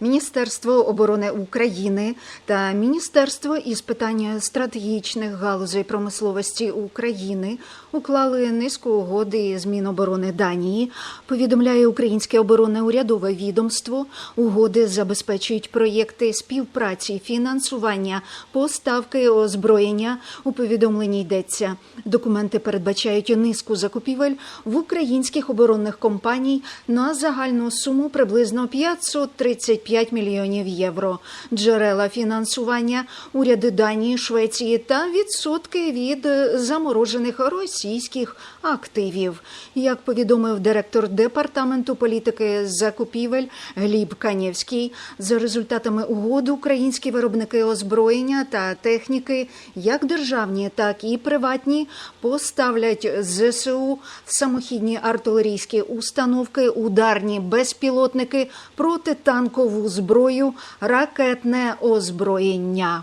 Міністерство оборони України та Міністерство із питань стратегічних галузей промисловості України уклали низку угоди з Міноборони Данії. Повідомляє Українське оборонне урядове відомство. Угоди забезпечують проєкти співпраці, фінансування, поставки озброєння. У повідомленні йдеться. Документи передбачають низку закупівель в українських оборонних компаній на загальну суму приблизно 535 мільйонів євро. Джерела фінансування уряди Данії, Швеції та відсотки від заморожених російських активів. Як повідомив директор департаменту політики закупівель Гліб Канєвський, за результатами угоди українські виробники озброєння та техніки, як державні, так і приватні, поставлять ЗСУ самохідні артилерійські установки, ударні безпілотники, протитанкову зброю, ракетне озброєння.